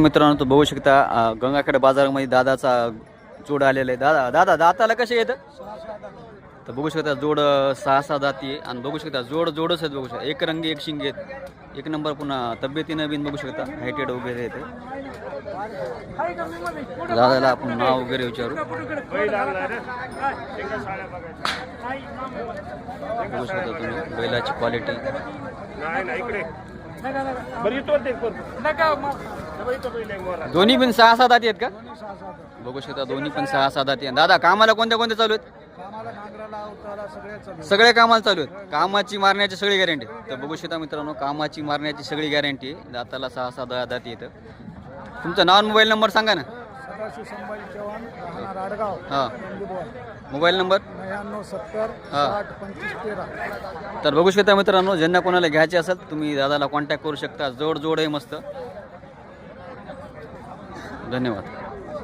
मित्रांनो तो बघू शकता गंगाखेड बाजारामध्ये दादाचा जोड आलेला आहे. दादा दादा दाताला कसे येतं तर बघू शकता जोड सहा सहा दाती आहे. आणि बघू शकता जोड जोडच आहेत बघू शकता. एक रंगी एक शिंग आहेत. एक नंबर पुन्हा तब्येतीनं बिन बघू शकता हायटेड वगैरे येते दादाला आपण नाव वगैरे विचारू. बघू शकता तुम्ही बैलाची क्वालिटी दोन्ही पण सहा सात दाती आहेत का? बघू शकता दोन्ही पण सहा सात दाती आहेत. दादा कामाला कोणत्या कोणत्या चालू आहेत? कामाला नांगराला अवताला सगळे चालू सगळे कामाला चालू आहेत. कामाची मारण्याची सगळी गॅरंटी तर बघू शकता मित्रांनो कामाची मारण्याची सगळी गॅरंटी आहे दाताला सहा सहा दहा दाती येतं तुमचं नाव मोबाईल नंबर सांगा ना. हां. Mobile number? हा. तर. बघू शकता मित्रांनो ज्यांना कोणाला घ्यायचे असेल तुम्ही दादाला कॉन्टॅक्ट करू शकता. जोड जोड आहे मस्त. धन्यवाद.